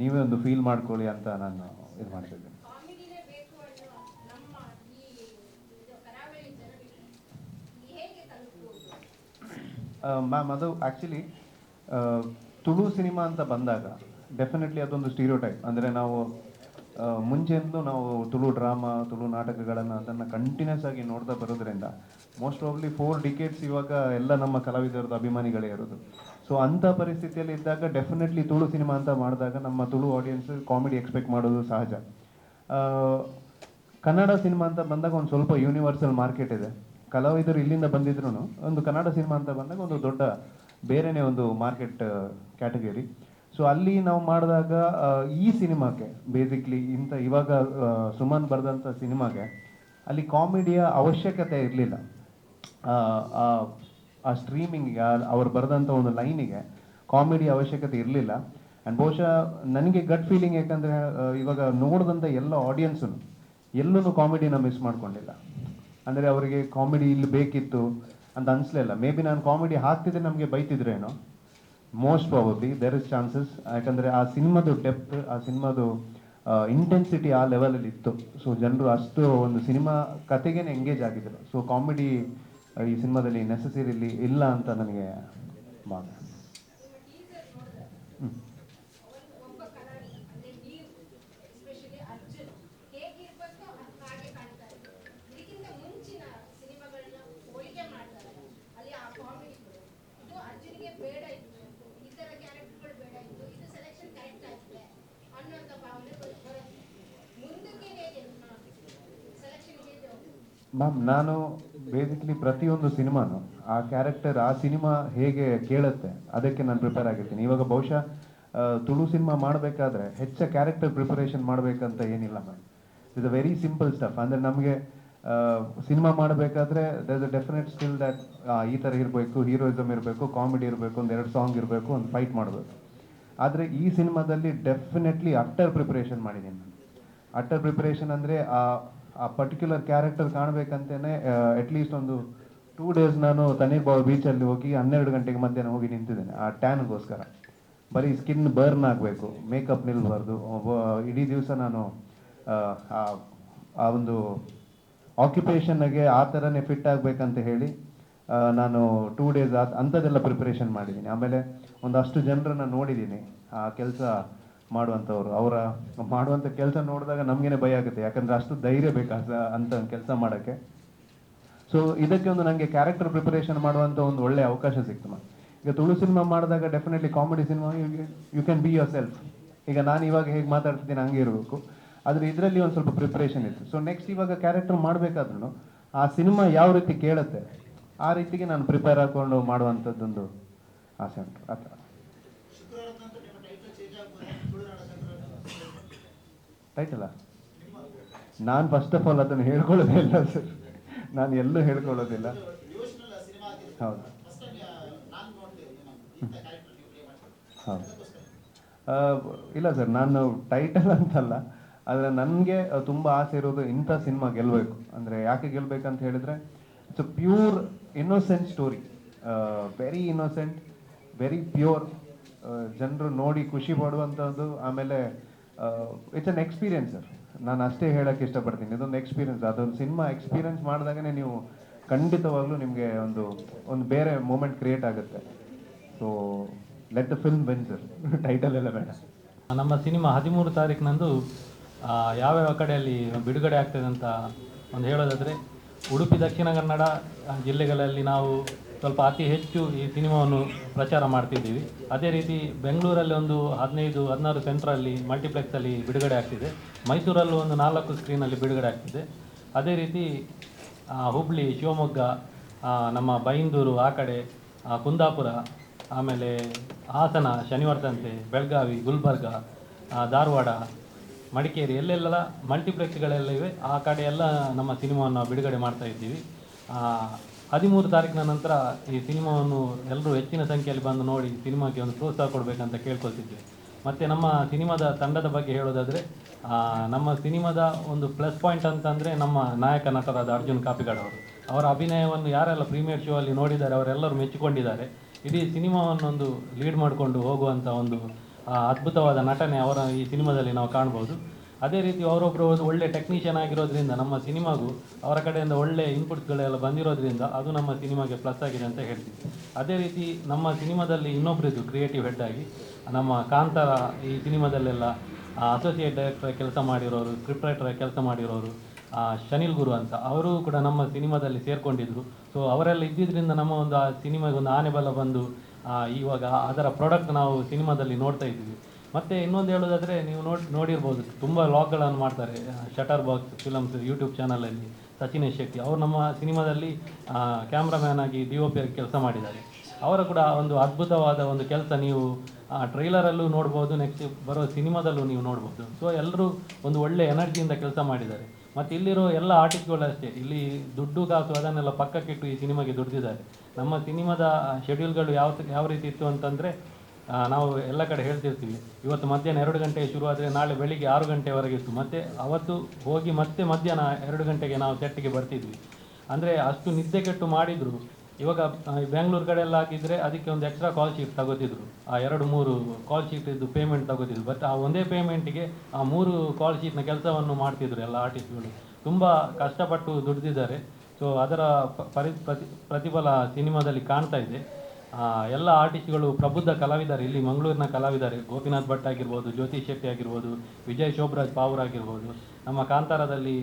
ನೀವೇ ಒಂದು ಫೀಲ್ ಮಾಡ್ಕೊಳ್ಳಿ ಅಂತ ನಾನು ಇದು ಮಾಡ್ತಿದ್ದೀನಿ ಮ್ಯಾಮ್ ಅದು ಆ್ಯಕ್ಚುಲಿ ತುಳು ಸಿನಿಮಾ ಅಂತ ಬಂದಾಗ ಡೆಫಿನೆಟ್ಲಿ ಅದೊಂದು ಸ್ಟೀರಿಯೋ ಟೈಪ್ ಅಂದರೆ ನಾವು ಮುಂಚೆಂದು ನಾವು ತುಳು ಡ್ರಾಮಾ ತುಳು ನಾಟಕಗಳನ್ನು ಅದನ್ನು ಕಂಟಿನ್ಯೂಸ್ ಆಗಿ ನೋಡ್ತಾ ಬರೋದ್ರಿಂದ ಮೋಸ್ಟ್ ಆಫ್ಲಿ ಫೋರ್ ಡಿಕೇಟ್ಸ್ ಇವಾಗ ಎಲ್ಲ ನಮ್ಮ ಕಲಾವಿದರದ ಅಭಿಮಾನಿಗಳೇ ಇರೋದು. ಸೊ ಅಂಥ ಪರಿಸ್ಥಿತಿಯಲ್ಲಿ ಇದ್ದಾಗ ಡೆಫಿನೆಟ್ಲಿ ತುಳು ಸಿನಿಮಾ ಅಂತ ಮಾಡಿದಾಗ ನಮ್ಮ ತುಳು ಆಡಿಯನ್ಸ್ ಕಾಮಿಡಿ ಎಕ್ಸ್ಪೆಕ್ಟ್ ಮಾಡೋದು ಸಹಜ. ಕನ್ನಡ ಸಿನಿಮಾ ಅಂತ ಬಂದಾಗ ಒಂದು ಸ್ವಲ್ಪ ಯೂನಿವರ್ಸಲ್ ಮಾರ್ಕೆಟ್ ಇದೆ. ಕಲಾವಿದರು ಇಲ್ಲಿಂದ ಬಂದಿದ್ರು ಒಂದು ಕನ್ನಡ ಸಿನಿಮಾ ಅಂತ ಬಂದಾಗ ಒಂದು ದೊಡ್ಡ ಬೇರೆನೇ ಒಂದು ಮಾರ್ಕೆಟ್ ಕ್ಯಾಟಗರಿ. ಸೊ ಅಲ್ಲಿ ನಾವು ಮಾಡಿದಾಗ ಈ ಸಿನಿಮಾಕ್ಕೆ ಬೇಸಿಕ್ಲಿ ಇಂಥ ಇವಾಗ ಸುಮನ್ ಬರೆದಂಥ ಸಿನಿಮಾಗೆ ಅಲ್ಲಿ ಕಾಮಿಡಿಯ ಅವಶ್ಯಕತೆ ಇರಲಿಲ್ಲ. ಆ ಸ್ಟ್ರೀಮಿಂಗಿಗೆ ಅವ್ರು ಬರೆದಂಥ ಒಂದು ಲೈನಿಗೆ ಕಾಮಿಡಿ ಅವಶ್ಯಕತೆ ಇರಲಿಲ್ಲ. ಆ್ಯಂಡ್ ಬಹುಶಃ ನನಗೆ ಗಟ್ ಫೀಲಿಂಗ್ ಯಾಕಂದರೆ ಇವಾಗ ನೋಡಿದಂಥ ಎಲ್ಲ ಆಡಿಯನ್ಸು ಎಲ್ಲೂ ಕಾಮಿಡಿನ ಮಿಸ್ ಮಾಡ್ಕೊಂಡಿಲ್ಲ. ಅಂದರೆ ಅವರಿಗೆ ಕಾಮಿಡಿ ಇಲ್ಲಿ ಬೇಕಿತ್ತು ಅಂತ ಅನಿಸ್ಲಿಲ್ಲ. ಮೇ ಬಿ ನಾನು ಕಾಮಿಡಿ ಹಾಕ್ತಿದ್ರೆ ನಮಗೆ ಬೈತಿದ್ರೇನೋ? Most probably there is chances ಯಾಕಂದರೆ ಆ ಸಿನಿಮಾದು ಡೆಪ್ತ್ ಆ ಸಿನಿಮಾದು ಇಂಟೆನ್ಸಿಟಿ ಆ ಲೆವೆಲಲ್ಲಿ ಇತ್ತು. ಸೊ ಜನರು ಅಷ್ಟು ಒಂದು ಸಿನಿಮಾ ಕತೆಗೇನೆ ಎಂಗೇಜ್ ಆಗಿದ್ರು. ಸೊ ಕಾಮಿಡಿ ಈ ಸಿನಿಮಾದಲ್ಲಿ ನೆಸೆಸರಿಲಿ ಇಲ್ಲ ಅಂತ ನನಗೆ ಭಾಗ ಹ್ಮ್. ಒಬ್ಬ ಕಲಾವಿದ ಅಂದ್ರೆ ನೀವು ಎಸ್ಪೆಷಲಿ ಅರ್ಜುನ್ ಹೇಗಿರ್ಬೇಕೋ ಅದ್ ಹಾಗೆ ಕಾಣ್ತಾರೆ ಇದಕ್ಕಿಂತ ಮುಂಚಿನ ಸಿನಿಮಾಗಳನ್ನ ಹೋಲಿಕೆ ಮಾಡ್ತಾರೆ ಅಲ್ಲಿ ಆ ಕಾಮಿಡಿ ಇದು ಅರ್ಜುನ್ಗೆ ಬೇಡ ಇತ್ತು ಈ ತರ ಕ್ಯಾರೆಕ್ಟರ್ಗಳು ಬೇಡ ಇತ್ತು ಇದು ಸೆಲೆಕ್ಷನ್ ಕರೆಕ್ಟ್ ಆಗಿದೆ ಅನ್ನೋಂಥ ಭಾವನೆ ಬರುತ್ತೆ ಮುಂದಕ್ಕೆ ಹೇಗೆ ಸೆಲೆಕ್ಷನ್ ಹೇಗೆ ಹೋಗುತ್ತೆ ಮ್ಯಾಮ್ ನಾನು ಬೇಸಿಕಲಿ ಪ್ರತಿಯೊಂದು ಸಿನಿಮಾನು, ಆ ಕ್ಯಾರೆಕ್ಟರ್ ಆ ಸಿನಿಮಾ ಹೇಗೆ ಕೇಳುತ್ತೆ, ಅದಕ್ಕೆ ನಾನು ಪ್ರಿಪೇರ್ ಆಗಿರ್ತೀನಿ. ಇವಾಗ ಬಹುಶಃ ತುಳು ಸಿನಿಮಾ ಮಾಡಬೇಕಾದ್ರೆ ಹೆಚ್ಚ ಕ್ಯಾರೆಕ್ಟರ್ ಪ್ರಿಪರೇಷನ್ ಮಾಡಬೇಕಂತ ಏನಿಲ್ಲ ma'am is a very simple stuff ಅಂದರೆ ನಮಗೆ ಸಿನಿಮಾ ಮಾಡಬೇಕಾದ್ರೆ there a definite skill that ಈ ಥರ ಇರಬೇಕು ಹೀರೋಯಿಸಮ್ ಇರಬೇಕು ಕಾಮಿಡಿ ಇರಬೇಕು, ಒಂದು ಎರಡು ಸಾಂಗ್ ಇರಬೇಕು, ಒಂದು ಫೈಟ್ ಮಾಡಬೇಕು. ಆದರೆ ಈ ಸಿನಿಮಾದಲ್ಲಿ ಡೆಫಿನೆಟ್ಲಿ ಅಟ್ಟರ್ ಪ್ರಿಪರೇಷನ್ ಮಾಡಿದ್ದೀನಿ ನಾನು ಅಟ್ಟರ್ ಪ್ರಿಪರೇಷನ್ ಅಂದರೆ, ಆ ಆ ಪರ್ಟಿಕ್ಯುಲರ್ ಕ್ಯಾರೆಕ್ಟರ್ ಕಾಣಬೇಕಂತೇನೆ ಅಟ್ಲೀಸ್ಟ್ ಒಂದು ಟೂ ಡೇಸ್ ನಾನು ತಣ್ಣೀರ್ಬಾವ್ ಬೀಚಲ್ಲಿ ಹೋಗಿ ಹನ್ನೆರಡು ಗಂಟೆಗೆ ಮಧ್ಯಾಹ್ನ ಹೋಗಿ ನಿಂತಿದ್ದೇನೆ ಆ ಟ್ಯಾನ್ಗೋಸ್ಕರ ಬರೀ ಸ್ಕಿನ್ ಬರ್ನ್ ಆಗಬೇಕು ಮೇಕಪ್ ನಿಲ್ಬಾರ್ದು ಇಡೀ ದಿವಸ ನಾನು ಆ, ಆ- ಆ ಒಂದು ಆಕ್ಯುಪೇಷನ್ಗೆ ಆ ಥರನೇ ಫಿಟ್ ಆಗಬೇಕಂತ ಹೇಳಿ ನಾನು ಟೂ ಡೇಸ್ ಅಂಥದ್ದೆಲ್ಲ ಪ್ರಿಪ್ರೇಷನ್ ಮಾಡಿದ್ದೀನಿ. ಆಮೇಲೆ ಒಂದಷ್ಟು ಜನರನ್ನು ನೋಡಿದ್ದೀನಿ ಆ ಕೆಲಸ ಮಾಡುವಂಥವ್ರು. ಅವರ ಮಾಡುವಂಥ ಕೆಲಸ ನೋಡಿದಾಗ ನಮಗೇನೆ ಭಯ ಆಗುತ್ತೆ. ಯಾಕಂದ್ರೆ ಅಷ್ಟು ಧೈರ್ಯ ಬೇಕಾದ ಅಂತ ಕೆಲಸ ಮಾಡೋಕ್ಕೆ. ಸೊ ಇದಕ್ಕೆ ಒಂದು ನನಗೆ ಕ್ಯಾರೆಕ್ಟರ್ ಪ್ರಿಪರೇಷನ್ ಮಾಡುವಂಥ ಒಂದು ಒಳ್ಳೆ ಅವಕಾಶ ಸಿಕ್ತು ಮ್ಯಾಮ್ ಈಗ ತುಳು ಸಿನಿಮಾ ಮಾಡಿದಾಗ definitely comedy cinema you can be yourself ಈಗ ನಾನು ಇವಾಗ ಹೇಗೆ ಮಾತಾಡ್ತಿದ್ದೀನಿ ಹಂಗೆ ಇರಬೇಕು. ಆದರೆ ಇದರಲ್ಲಿ ಒಂದು ಸ್ವಲ್ಪ ಪ್ರಿಪ್ರೇಷನ್ ಇತ್ತು. ಸೊ ನೆಕ್ಸ್ಟ್ ಇವಾಗ ಕ್ಯಾರೆಕ್ಟರ್ ಮಾಡಬೇಕಾದ್ರೂ ಆ ಸಿನಿಮಾ ಯಾವ ರೀತಿ ಕೇಳುತ್ತೆ, ಆ ರೀತಿಗೆ ನಾನು ಪ್ರಿಪೇರ್ ಹಾಕೊಂಡು ಮಾಡುವಂಥದ್ದೊಂದು ಆಸೆ ಉಂಟು. ಆ ಥರ ಶುಕ್ರವಾರ ನಂತರ ನಿಮ್ಮ ಟೈಟಲ್ ಚೇಂಜ್ ಆಗ್ಬೋದು ತುಳುನಾಡ ಸಂಕ್ರಾಂತಿ ಟೈಟಲ್ಲ ನಾನು ಫಸ್ಟ್ ಆಫ್ ಆಲ್ ಅದನ್ನು ಹೇಳ್ಕೊಳ್ಳೋದಿಲ್ಲ ಸರ್ ನಾನು ಎಲ್ಲೂ ಹೇಳ್ಕೊಳ್ಳೋದಿಲ್ಲ. ಹೌದು. ಹೌದು. ಇಲ್ಲ ಸರ್ ನಾನು ಟೈಟಲ್ ಅಂತಲ್ಲ, ಆದರೆ ನನಗೆ ತುಂಬ ಆಸೆ ಇರೋದು ಇಂಥ ಸಿನಿಮಾ ಗೆಲ್ಲಬೇಕು ಅಂದರೆ ಯಾಕೆ ಗೆಲ್ಲಬೇಕಂತ ಹೇಳಿದರೆ it's a pure innocent story very innocent very pure ಜನರು ನೋಡಿ ಖುಷಿ ಪಡುವಂಥದ್ದು ಆಮೇಲೆ ಇಟ್ಸ್ ಅನ್ ಎಕ್ಸ್ಪೀರಿಯನ್ಸ್ ಸರ್ ನಾನು ಅಷ್ಟೇ ಹೇಳಕ್ಕೆ ಇಷ್ಟಪಡ್ತೀನಿ. ಇದೊಂದು ಎಕ್ಸ್ಪೀರಿಯನ್ಸ್ ಅದೊಂದು ಸಿನಿಮಾ ಎಕ್ಸ್ಪೀರಿಯನ್ಸ್ ಮಾಡಿದಾಗನೇ ನೀವು ಖಂಡಿತವಾಗ್ಲೂ ನಿಮಗೆ ಒಂದು ಒಂದು ಬೇರೆ ಮೂಮೆಂಟ್ ಕ್ರಿಯೇಟ್ ಆಗುತ್ತೆ. So let the film win sir title ಎಲ್ಲ ಬೇಡ. ನಮ್ಮ ಸಿನಿಮಾ ಹದಿಮೂರು ತಾರೀಕಿನಂದು ಯಾವ್ಯಾವ ಕಡೆಯಲ್ಲಿ ಬಿಡುಗಡೆ ಆಗ್ತದೆ ಅಂತ ಒಂದು ಹೇಳೋದಾದರೆ, ಉಡುಪಿ, ದಕ್ಷಿಣ ಕನ್ನಡ ಜಿಲ್ಲೆಗಳಲ್ಲಿ ನಾವು ಸ್ವಲ್ಪ ಅತಿ ಹೆಚ್ಚು ಈ ಸಿನಿಮಾವನ್ನು ಪ್ರಚಾರ ಮಾಡ್ತಿದ್ದೀವಿ. ಅದೇ ರೀತಿ ಬೆಂಗಳೂರಲ್ಲಿ ಒಂದು ಹದಿನೈದು, ಹದಿನಾರು ಸೆಂಟ್ರಲ್ಲಿ ಮಲ್ಟಿಪ್ಲೆಕ್ಸಲ್ಲಿ ಬಿಡುಗಡೆ ಆಗ್ತಿದೆ. ಮೈಸೂರಲ್ಲೂ ಒಂದು ನಾಲ್ಕು ಸ್ಕ್ರೀನಲ್ಲಿ ಬಿಡುಗಡೆ ಆಗ್ತಿದೆ. ಅದೇ ರೀತಿ ಹುಬ್ಳಿ, ಶಿವಮೊಗ್ಗ ನಮ್ಮ ಬೈಂದೂರು, ಆ ಕಡೆ ಕುಂದಾಪುರ, ಆಮೇಲೆ ಹಾಸನ ಶನಿವಾರದಂತೆ ಬೆಳಗಾವಿ, ಗುಲ್ಬರ್ಗ ಧಾರವಾಡ, ಮಡಿಕೇರಿ ಎಲ್ಲೆಲ್ಲ ಮಲ್ಟಿಪ್ಲೆಕ್ಸ್ಗಳೆಲ್ಲ ಇವೆ. ಆ ಕಡೆ ಎಲ್ಲ ನಮ್ಮ ಸಿನಿಮಾವನ್ನು ಬಿಡುಗಡೆ ಮಾಡ್ತಾ ಇದ್ದೀವಿ. ಹದಿಮೂರು ತಾರೀಕಿನ ನಂತರ ಈ ಸಿನಿಮಾವನ್ನು ಎಲ್ಲರೂ ಹೆಚ್ಚಿನ ಸಂಖ್ಯೆಯಲ್ಲಿ ಬಂದು ನೋಡಿ ಸಿನಿಮಾಕ್ಕೆ ಒಂದು ಪ್ರೋತ್ಸಾಹ ಕೊಡಬೇಕಂತ ಕೇಳ್ಕೊಳ್ತಿದ್ವಿ. ಮತ್ತು ನಮ್ಮ ಸಿನಿಮಾದ ತಂಡದ ಬಗ್ಗೆ ಹೇಳೋದಾದರೆ ನಮ್ಮ ಸಿನಿಮಾದ ಒಂದು ಪ್ಲಸ್ ಪಾಯಿಂಟ್ ಅಂತಂದರೆ ನಮ್ಮ ನಾಯಕ ನಟರಾದ ಅರ್ಜುನ್ ಕಾಪಿಗಾಡ್ ಅವರು. ಅವರ ಅಭಿನಯವನ್ನು ಯಾರೆಲ್ಲ ಪ್ರೀಮಿಯರ್ ಶೋ ಅಲ್ಲಿ ನೋಡಿದ್ದಾರೆ, ಅವರೆಲ್ಲರೂ ಮೆಚ್ಚಿಕೊಂಡಿದ್ದಾರೆ. ಇಡೀ ಸಿನಿಮಾವನ್ನೊಂದು ಲೀಡ್ ಮಾಡಿಕೊಂಡು ಹೋಗುವಂಥ ಒಂದು ಅದ್ಭುತವಾದ ನಟನೆ ಅವರ ಈ ಸಿನಿಮಾದಲ್ಲಿ ನಾವು ಕಾಣ್ಬೋದು. ಅದೇ ರೀತಿ ಅವರೊಬ್ಬರು ಒಳ್ಳೆ ಟೆಕ್ನಿಷಿಯನ್ ಆಗಿರೋದ್ರಿಂದ ನಮ್ಮ ಸಿನಿಮಾಗೂ ಅವರ ಕಡೆಯಿಂದ ಒಳ್ಳೆ ಇನ್ಪುಟ್ಸ್ಗಳೆಲ್ಲ ಬಂದಿರೋದ್ರಿಂದ ಅದು ನಮ್ಮ ಸಿನಿಮಾಗೆ ಪ್ಲಸ್ ಆಗಿದೆ ಅಂತ ಹೇಳ್ತೀವಿ. ಅದೇ ರೀತಿ ನಮ್ಮ ಸಿನಿಮಾದಲ್ಲಿ ಇನ್ನೊಬ್ಬರಿದ್ದು ಕ್ರಿಯೇಟಿವ್ ಹೆಡ್ ಆಗಿ ನಮ್ಮ ಕಾಂತಾರ ಈ ಸಿನಿಮಾದಲ್ಲೆಲ್ಲ ಅಸೋಸಿಯೇಟ್ ಡೈರೆಕ್ಟರ್ ಕೆಲಸ ಮಾಡಿರೋರು ಸ್ಕ್ರಿಪ್ಟ್ ರೈಟರ್ ಕೆಲಸ ಮಾಡಿರೋರು ಶನಿಲ್ ಗುರು ಅಂತ ಅವರು ಕೂಡ ನಮ್ಮ ಸಿನಿಮಾದಲ್ಲಿ ಸೇರ್ಕೊಂಡಿದ್ರು. ಸೊ ಅವರೆಲ್ಲ ಇದ್ದಿದ್ದರಿಂದ ನಮ್ಮ ಒಂದು ಆ ಸಿನಿಮಾಗೆ ಒಂದು ಆನೆ ಬಲ ಬಂದು ಇವಾಗ ಅದರ ಪ್ರಾಡಕ್ಟ್ ನಾವು ಸಿನಿಮಾದಲ್ಲಿ ನೋಡ್ತಾ ಇದ್ದೀವಿ. ಮತ್ತು ಇನ್ನೊಂದು ಹೇಳೋದಾದರೆ ನೀವು ನೋಡಿ ನೋಡಿರ್ಬೋದು, ತುಂಬ ಲಾಗ್ಗಳನ್ನು ಮಾಡ್ತಾರೆ ಶಟರ್ ಬಾಕ್ಸ್ ಫಿಲಮ್ಸ್ ಯೂಟ್ಯೂಬ್ ಚಾನಲಲ್ಲಿ ಸಚಿನ್ ಶೆಟ್ಟಿ. ಅವರು ನಮ್ಮ ಸಿನಿಮಾದಲ್ಲಿ ಕ್ಯಾಮ್ರಾಮ್ಯಾನ್ ಆಗಿ ಡಿ ಒ ಪಿ ಕೆಲಸ ಮಾಡಿದ್ದಾರೆ. ಅವರ ಕೂಡ ಒಂದು ಅದ್ಭುತವಾದ ಒಂದು ಕೆಲಸ ನೀವು ಟ್ರೈಲರಲ್ಲೂ ನೋಡ್ಬೋದು ನೆಕ್ಸ್ಟ್ ಬರೋ ಸಿನಿಮಾದಲ್ಲೂ ನೀವು ನೋಡ್ಬೋದು. ಸೊ ಎಲ್ಲರೂ ಒಂದು ಒಳ್ಳೆ ಎನರ್ಜಿಯಿಂದ ಕೆಲಸ ಮಾಡಿದ್ದಾರೆ. ಮತ್ತು ಇಲ್ಲಿರೋ ಎಲ್ಲ ಆರ್ಟಿಸ್ಟ್ಗಳು ಅಷ್ಟೇ. ಇಲ್ಲಿ ದುಡ್ಡು ಕಾಸು ಅದನ್ನೆಲ್ಲ ಪಕ್ಕಕ್ಕಿಟ್ಟು ಈ ಸಿನಿಮಾಗೆ ದುಡ್ದಿದ್ದಾರೆ. ನಮ್ಮ ಸಿನಿಮಾದ ಶೆಡ್ಯೂಲ್ಗಳು ಯಾವ ಯಾವ ರೀತಿ ಇತ್ತು ಅಂತಂದರೆ ನಾವು ಎಲ್ಲ ಕಡೆ ಹೇಳ್ತಿರ್ತೀವಿ. ಇವತ್ತು ಮಧ್ಯಾಹ್ನ ಎರಡು ಗಂಟೆಗೆ ಶುರು ಆದರೆ ನಾಳೆ ಬೆಳಿಗ್ಗೆ ಆರು ಗಂಟೆವರೆಗೆ ಇತ್ತು. ಮತ್ತು ಅವತ್ತು ಹೋಗಿ ಮತ್ತೆ ಮಧ್ಯಾಹ್ನ ಎರಡು ಗಂಟೆಗೆ ನಾವು ಸೆಟ್ಟಿಗೆ ಬರ್ತಿದ್ವಿ. ಅಂದರೆ ಅಷ್ಟು ನಿದ್ದೆ ಕೆಟ್ಟು ಮಾಡಿದರು. ಇವಾಗ ಬೆಂಗಳೂರು ಕಡೆ ಎಲ್ಲ ಹಾಕಿದರೆ ಅದಕ್ಕೆ ಒಂದು ಎಕ್ಸ್ಟ್ರಾ ಕಾಲ್ ಶೀಟ್ ತಗೋತಿದ್ರು. ಆ ಎರಡು ಮೂರು ಕಾಲ್ ಶೀಟ್ ಇದ್ದು ಪೇಮೆಂಟ್ ತಗೋತಿದ್ರು. ಬಟ್ ಆ ಒಂದೇ ಪೇಮೆಂಟಿಗೆ ಆ ಮೂರು ಕಾಲ್ ಶೀಟ್ನ ಕೆಲಸವನ್ನು ಮಾಡ್ತಿದ್ರು ಎಲ್ಲ ಆರ್ಟಿಸ್ಟ್ಗಳು ತುಂಬ ಕಷ್ಟಪಟ್ಟು ದುಡಿದಿದ್ದಾರೆ. ಸೊ ಅದರ ಪರಿ ಪ್ರತಿ, ಪ್ರತಿಫಲ ಸಿನಿಮಾದಲ್ಲಿ ಕಾಣ್ತಾ ಇದೆ. ಎಲ್ಲ ಆರ್ಟಿಸ್ಟ್ಗಳು, ಪ್ರಬುದ್ಧ ಕಲಾವಿದರು, ಇಲ್ಲಿ ಮಂಗಳೂರಿನ ಕಲಾವಿದರು, ಗೋಪಿನಾಥ್ ಭಟ್ ಆಗಿರ್ಬೋದು, ಜ್ಯೋತಿ ಶೆಟ್ಟಿ ಆಗಿರ್ಬೋದು, ವಿಜಯ್ ಶೋಭರಾಜ್ ಪಾವರ್ ಆಗಿರ್ಬೋದು, ನಮ್ಮ ಕಾಂತಾರದಲ್ಲಿ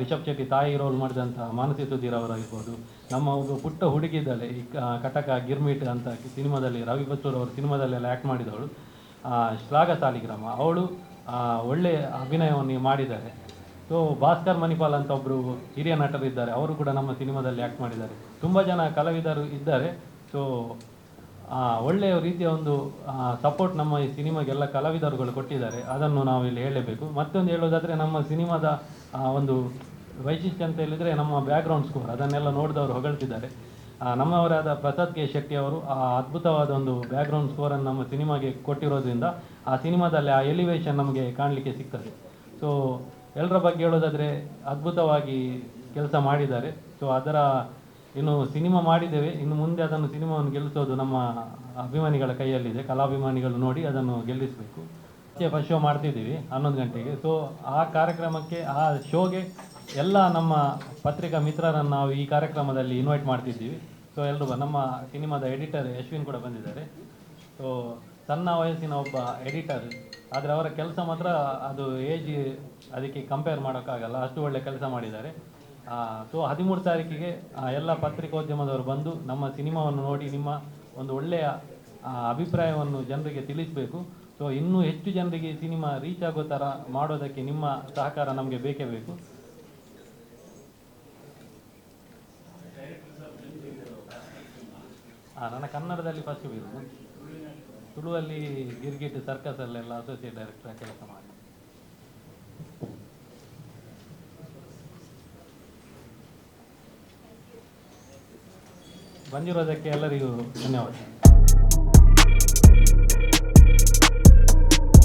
ರಿಷಬ್ ಶೆಟ್ಟಿ ತಾಯಿ ರೋಲ್ ಮಾಡಿದಂಥ ಮಾನಸಿ ಸುಧೀರ್ ಅವರಾಗಿರ್ಬೋದು ನಮ್ಮ ಒಂದು ಪುಟ್ಟ ಹುಡುಗಿ ಇದ್ದಾಳೆ ಈ ಕಟಕ ಗಿರ್ಮಿಟ್ ಅಂತ ಸಿನಿಮಾದಲ್ಲಿ ರವಿ ಬಸೂರ್ ಅವರು ಸಿನಿಮಾದಲ್ಲೆಲ್ಲ ಆ್ಯಕ್ಟ್ ಮಾಡಿದವಳು ಶ್ಲಾಘ ಸಾಲಿಗ್ರಾಮ ಅವಳು ಒಳ್ಳೆಯ ಅಭಿನಯವನ್ನು ಮಾಡಿದ್ದಾರೆ. ಸೊ ಭಾಸ್ಕರ್ ಮಣಿಪಾಲ್ ಅಂತ ಒಬ್ಬರು ಹಿರಿಯ ನಟರು ಇದ್ದಾರೆ ಅವರು ಕೂಡ ನಮ್ಮ ಸಿನಿಮಾದಲ್ಲಿ ಆ್ಯಕ್ಟ್ ಮಾಡಿದ್ದಾರೆ. ತುಂಬ ಜನ ಕಲಾವಿದರು ಇದ್ದಾರೆ ಸೊ ಒಳ್ಳೆಯ ರೀತಿಯ ಒಂದು ಸಪೋರ್ಟ್ ನಮ್ಮ ಈ ಸಿನಿಮಾಗೆಲ್ಲ ಕಲಾವಿದರುಗಳು ಕೊಟ್ಟಿದ್ದಾರೆ. ಅದನ್ನು ನಾವು ಇಲ್ಲಿ ಹೇಳಲೇಬೇಕು ಮತ್ತೊಂದು ಹೇಳೋದಾದರೆ, ನಮ್ಮ ಸಿನಿಮಾದ ಒಂದು ವೈಶಿಷ್ಟ್ಯ ಅಂತ ಹೇಳಿದರೆ, ನಮ್ಮ ಬ್ಯಾಕ್ಗ್ರೌಂಡ್ ಸ್ಕೋರ್ ಅದನ್ನೆಲ್ಲ ನೋಡಿದವರು ಹೊಗಳ್ತಿದ್ದಾರೆ. ನಮ್ಮವರಾದ ಪ್ರಸಾದ್ ಕೆ. ಶೆಟ್ಟಿ ಅವರು, ಆ, ಅದ್ಭುತವಾದ ಒಂದು ಬ್ಯಾಕ್ಗ್ರೌಂಡ್ ಸ್ಕೋರನ್ನು ನಮ್ಮ ಸಿನಿಮಾಗೆ ಕೊಟ್ಟಿರೋದ್ರಿಂದ, ಆ ಸಿನಿಮಾದಲ್ಲಿ ಆ ಎಲಿವೇಶನ್ ನಮಗೆ ಕಾಣಲಿಕ್ಕೆ ಸಿಗ್ತದೆ. ಸೊ ಎಲ್ಲರ ಬಗ್ಗೆ ಹೇಳೋದಾದರೆ, ಅದ್ಭುತವಾಗಿ ಕೆಲಸ ಮಾಡಿದ್ದಾರೆ. ಸೊ ಅದರ ಇನ್ನು ಸಿನಿಮಾ ಮಾಡಿದ್ದೇವೆ. ಇನ್ನು ಮುಂದೆ ಅದನ್ನು ಸಿನಿಮಾವನ್ನು ಗೆಲ್ಲಿಸೋದು ನಮ್ಮ ಅಭಿಮಾನಿಗಳ ಕೈಯಲ್ಲಿದೆ. ಕಲಾಭಿಮಾನಿಗಳು ನೋಡಿ ಅದನ್ನು ಗೆಲ್ಲಿಸಬೇಕು. ಫಸ್ಟ್ ಶೋ ಮಾಡ್ತಿದ್ದೀವಿ ಹನ್ನೊಂದು ಗಂಟೆಗೆ. ಸೊ ಆ ಕಾರ್ಯಕ್ರಮಕ್ಕೆ, ಆ ಶೋಗೆ ಎಲ್ಲ ನಮ್ಮ ಪತ್ರಿಕಾ ಮಿತ್ರರನ್ನು ನಾವು ಈ ಕಾರ್ಯಕ್ರಮದಲ್ಲಿ ಇನ್ವೈಟ್ ಮಾಡ್ತಿದ್ದೀವಿ. ಸೊ ಎಲ್ಲರೂ ನಮ್ಮ ಸಿನಿಮಾದ ಎಡಿಟರ್ ಯಶ್ವಿನ್ ಕೂಡ ಬಂದಿದ್ದಾರೆ. ಸೊ ಸಣ್ಣ ವಯಸ್ಸಿನ ಒಬ್ಬ ಎಡಿಟರ್ ಆದರೆ ಅವರ ಕೆಲಸ ಮಾತ್ರ ಅದು ಏಜ್ ಅದಕ್ಕೆ ಕಂಪೇರ್ ಮಾಡೋಕ್ಕಾಗಲ್ಲ. ಅಷ್ಟು ಒಳ್ಳೆ ಕೆಲಸ ಮಾಡಿದ್ದಾರೆ. ಸೊ ಹದಿಮೂರು ತಾರೀಕಿಗೆ ಎಲ್ಲ ಪತ್ರಿಕೋದ್ಯಮದವರು ಬಂದು ನಮ್ಮ ಸಿನಿಮಾವನ್ನು ನೋಡಿ ನಿಮ್ಮ ಒಂದು ಒಳ್ಳೆಯ ಅಭಿಪ್ರಾಯವನ್ನು ಜನರಿಗೆ ತಿಳಿಸಬೇಕು. ಸೊ ಇನ್ನೂ ಹೆಚ್ಚು ಜನರಿಗೆ ಸಿನಿಮಾ ರೀಚ್ ಆಗೋ ಥರ ಮಾಡೋದಕ್ಕೆ ನಿಮ್ಮ ಸಹಕಾರ ನಮಗೆ ಬೇಕೇ ಬೇಕು. ಆ, ನನ್ನ ಕನ್ನಡದಲ್ಲಿ ಫಸ್ಟ್ ಬೀರು ತುಳುವಲ್ಲಿ ಗಿರ್ಗಿಟ್ ಸರ್ಕಸಲ್ಲೆಲ್ಲ ಅಸೋಸಿಯೇಟ್ ಡೈರೆಕ್ಟರ್ ಕೆಲಸ ಮಾಡಿ ಬಂದಿರೋದಕ್ಕೆ ಎಲ್ಲರಿಗೂ ಧನ್ಯವಾದ.